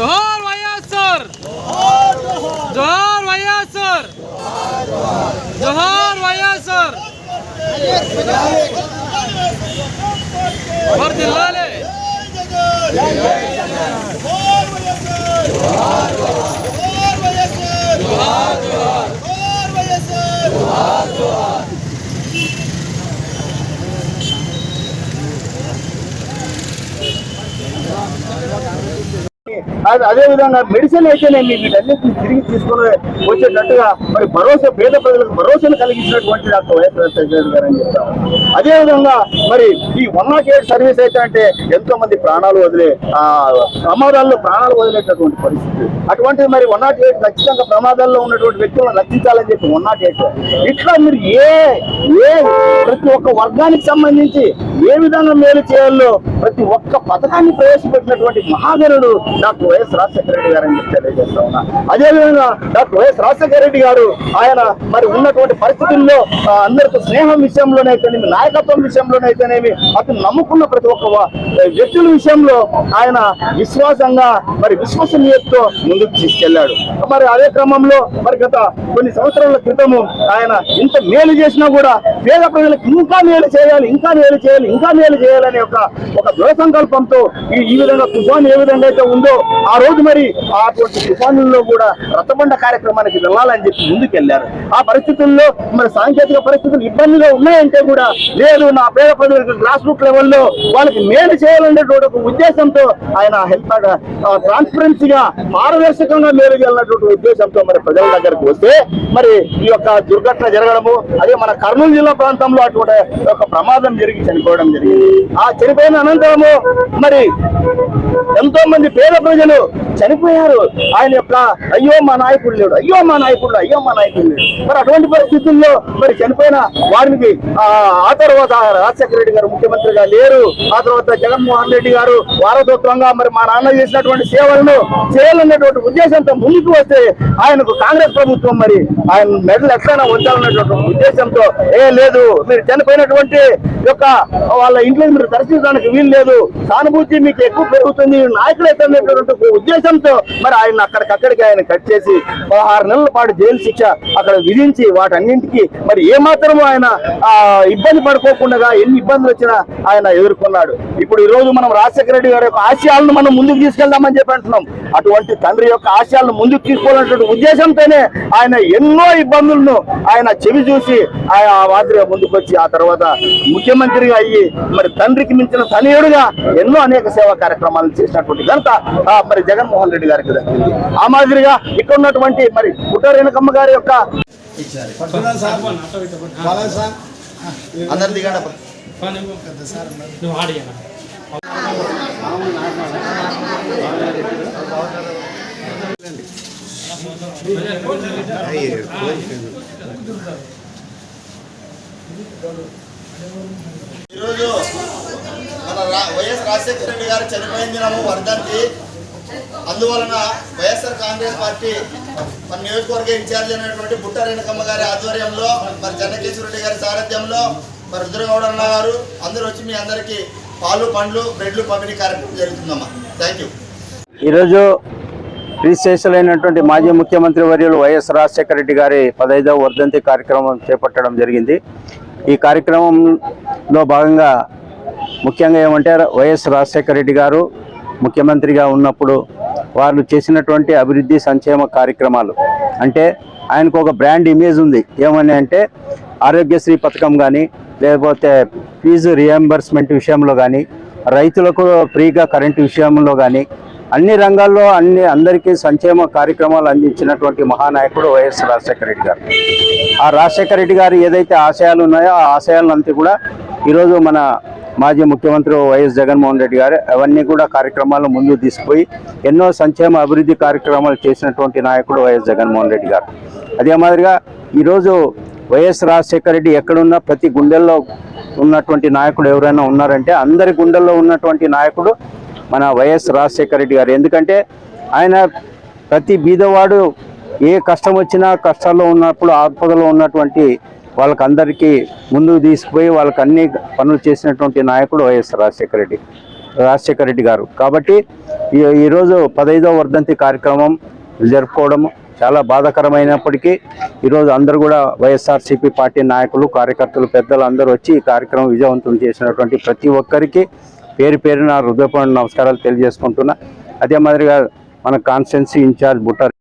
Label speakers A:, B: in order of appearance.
A: జోహార్ వైఎస్ఆర్ జోహార్ వైఎస్ఆర్ జోహార్ వైఎస్ఆర్ వర్ధిల్లాలి
B: అది అదే విధంగా మెడిసిన్ అయితేనేమి వీటన్నిటిని తిరిగి తీసుకుని వచ్చేటట్టుగా మరి భరోసా పేద ప్రజలకు భరోసాను కలిగించినటువంటి డాక్టర్ వైఎస్ రాజశేఖర గారు అని చెప్తాము అదే విధంగా మరి ఈ వన్ నాట్ ఎయిట్ సర్వీస్ అయితే అంటే ఎంతో మంది ప్రాణాలు వదిలే ఆ ప్రమాదాల్లో ప్రాణాలు వదిలేటటువంటి పరిస్థితి. అటువంటిది మరి వన్ నాట్ ఎయిట్ ఖచ్చితంగా ప్రమాదాల్లో ఉన్నటువంటి వ్యక్తులను రక్షించాలని చెప్పి వన్ నాట్ ఎయిట్. ఇట్లా మీరు ఏ ఏ ప్రతి ఒక్క వర్గానికి సంబంధించి ఏ విధంగా మేలు చేయాలో ప్రతి ఒక్క పథకాన్ని ప్రవేశపెట్టినటువంటి మహాగరుడు డాక్టర్ వైఎస్ రాజశేఖర రెడ్డి గారు అని చెప్పి తెలియజేస్తా ఉన్నా. అదేవిధంగా డాక్టర్ వైఎస్ రాజశేఖర రెడ్డి గారు ఆయన మరి ఉన్నటువంటి పరిస్థితుల్లో అందరితో స్నేహం విషయంలోనైతేనేమి నాయకత్వం విషయంలోనైతేనేమి అతను నమ్ముకున్న ప్రతి ఒక్క వ్యక్తుల విషయంలో ఆయన విశ్వాసంగా మరి విశ్వసనీయతతో ముందుకు తీసుకెళ్ళాడు మరి అదే క్రమంలో మరి గత కొన్ని సంవత్సరాల క్రితము ఆయన ఇంత మేలు చేసినా కూడా పేద ప్రజలకు ఇంకా మేలు చేయాలి ఇంకా మేలు చేయాలి ఇంకా మేలు చేయాలనే ఒక ఒక దృఢ సంకల్పంతో ఈ ఈ విధంగా తుఫాన్ ఏ విధంగా అయితే ఉందో ఆ ఆ రోజు మరి అటువంటి తుఫానుల్లో కూడా రథబండ కార్యక్రమానికి వెళ్ళాలని చెప్పి ముందుకెళ్ళారు. ఆ పరిస్థితుల్లో మరి సాంకేతిక పరిస్థితులు ఇబ్బందిగా ఉన్నాయంటే కూడా లేదు నా పేద ప్రజలకు గ్రాస్ రూట్ లెవెల్లో వాళ్ళకి మేలు చేయాలనేటువంటి ఒక ఉద్దేశంతో ఆయన హెల్త్ ట్రాన్స్పరెన్సీగా పారదర్శకంగా మేలు చేయాలన్నటువంటి ఉద్దేశంతో మరి ప్రజల దగ్గరకు వస్తే మరి ఈ యొక్క దుర్ఘటన జరగడము అదే మన కర్నూలు జిల్లా ప్రాంతంలో అటువంటి ఒక ప్రమాదం జరిగి చనిపోవడం జరిగింది. ఆ చనిపోయిన అనంతరము మరి ఎంతో మంది పేద ప్రజలు చనిపోయారు. ఆయన యొక్క అయ్యో మా నాయకుడు లేడు. అయ్యో మా నాయకుడు అయ్యో మా నాయకుడు లేడు. మరి అటువంటి పరిస్థితుల్లో మరి చనిపోయిన వారికి ఆ తర్వాత రాజశేఖర రెడ్డి గారు ముఖ్యమంత్రిగా లేరు. ఆ తర్వాత జగన్మోహన్ రెడ్డి గారు వారసత్వంగా మరి మా నాన్న చేసినటువంటి సేవలను చేయాలన్నటువంటి ఉద్దేశంతో ముందుకు వస్తే ఆయనకు కాంగ్రెస్ ప్రభుత్వం మరి ఆయన మెడల్ ఎట్లైనా ఉంచాలన్నటువంటి ఉద్దేశంతో ఏ లేదు మీరు చనిపోయినటువంటి యొక్క వాళ్ళ ఇంట్లో మీరు దర్శించడానికి వీలు లేదు. సానుభూతి మీకు ఎక్కువ పెరుగుతుంది. నాయకులు అయితే ఉద్దేశంతో మరి ఆయన అక్కడికక్కడికి ఆయన కట్ చేసి పదహారు నెలల పాటు జైలు శిక్ష అక్కడ విధించి వాటన్నింటికి మరి ఏ ఆయన ఆ ఇబ్బంది పడుకోకుండా ఎన్ని ఇబ్బందులు వచ్చినా ఆయన ఎదుర్కొన్నాడు. ఇప్పుడు ఈ రోజు మనం రాజశేఖర రెడ్డి గారి యొక్క ఆశయాలను మనం ముందుకు తీసుకెళ్దామని చెప్పి అంటున్నాం. అటువంటి తండ్రి యొక్క ఆశయాలను ముందుకు తీసుకోవాలన్నటువంటి ఉద్దేశంతోనే ఆయన ఎన్నో ఇబ్బందులను ఆయన చెవి చూసి ఆయన ఆ మాదిరిగా ముందుకు వచ్చి ఆ తర్వాత ముఖ్యమంత్రిగా అయ్యి మరి తండ్రికి మించిన తనయుడుగా ఎన్నో అనేక సేవా కార్యక్రమాలు చేసినటువంటి ఘనత మరి జగన్మోహన్ రెడ్డి గారికి దక్కింది. ఆ మాదిరిగా ఇక్కడ ఉన్నటువంటి మరి పుట్ట రేణుకమ్మ గారి యొక్క అందరి దిగండి
A: నువ్వు
B: ఈరోజు మన వైఎస్ రాజశేఖర రెడ్డి గారు చనిపోయిన దినము వర్ధంతి. అందువలన వైఎస్ఆర్ కాంగ్రెస్ పార్టీ మన నియోజకవర్గ ఇన్ఛార్జ్ అయినటువంటి బుట్ట రేణుకమ్మ గారి ఆధ్వర్యంలో మరి చెన్నకేశ్వరరెడ్డి గారి సారథ్యంలో మరి రుద్రగౌడన్న గారు అందరూ వచ్చి మీ అందరికీ పాలు పండ్లు బ్రెడ్లు పంపిణీ కార్యక్రమం జరుగుతుందమ్మా. థ్యాంక్ యూ
C: ఈరోజు శ్రీశేషులు అయినటువంటి మాజీ ముఖ్యమంత్రి వర్యులు వైఎస్ రాజశేఖర రెడ్డి గారి పదైదవ వర్ధంతి కార్యక్రమం చేపట్టడం జరిగింది. ఈ కార్యక్రమంలో భాగంగా ముఖ్యంగా ఏమంటే వైఎస్ రాజశేఖర రెడ్డి గారు ముఖ్యమంత్రిగా ఉన్నప్పుడు వాళ్ళు చేసినటువంటి అభివృద్ధి సంక్షేమ కార్యక్రమాలు. అంటే ఆయనకు ఒక బ్రాండ్ ఇమేజ్ ఉంది. ఏమని అంటే ఆరోగ్యశ్రీ పథకం కానీ లేకపోతే ఫీజు రియంబర్స్మెంట్ విషయంలో కానీ రైతులకు ఫ్రీగా కరెంటు విషయంలో కానీ అన్ని రంగాల్లో అన్ని అందరికీ సంక్షేమ కార్యక్రమాలు అందించినటువంటి మహానాయకుడు వైఎస్ రాజశేఖర రెడ్డి గారు. ఆ రాజశేఖర రెడ్డి గారు ఏదైతే ఆశయాలు ఉన్నాయో ఆ ఆశయాలంతా కూడా ఈరోజు మన మాజీ ముఖ్యమంత్రి వైఎస్ జగన్మోహన్ రెడ్డి గారు అవన్నీ కూడా కార్యక్రమాలు ముందుకు తీసుకుపోయి ఎన్నో సంక్షేమ అభివృద్ధి కార్యక్రమాలు చేసినటువంటి నాయకుడు వైఎస్ జగన్మోహన్ రెడ్డి గారు. అదే మాదిరిగా ఈరోజు వైఎస్ రాజశేఖర రెడ్డి ఎక్కడున్నా ప్రతి గుండెల్లో ఉన్నటువంటి నాయకుడు ఎవరైనా ఉన్నారంటే అందరి గుండెల్లో ఉన్నటువంటి నాయకుడు మన వైఎస్ రాజశేఖర రెడ్డి గారు. ఎందుకంటే ఆయన ప్రతి బీదవాడు ఏ కష్టం వచ్చినా కష్టాల్లో ఉన్నప్పుడు ఆపదలో ఉన్నటువంటి వాళ్ళకందరికీ ముందుకు తీసుకుపోయి వాళ్ళకి అన్ని పనులు చేసినటువంటి నాయకుడు వైఎస్ రాజశేఖర రెడ్డి రాజశేఖర రెడ్డి గారు. కాబట్టి ఈ ఈరోజు పదహైదవ వర్ధంతి కార్యక్రమం జరుపుకోవడం చాలా బాధాకరమైనప్పటికీ ఈరోజు అందరూ కూడా వైఎస్ఆర్సీపీ పార్టీ నాయకులు కార్యకర్తలు పెద్దలు అందరూ వచ్చి ఈ కార్యక్రమం విజయవంతం చేసినటువంటి ప్రతి ఒక్కరికి పేరు పేరున హృదయపూర్ణ నమస్కారాలు తెలియజేసుకుంటున్నా. అదే మాదిరిగా మన కాన్స్టిట్యున్సీ ఇన్ఛార్జ్ బుట్టారు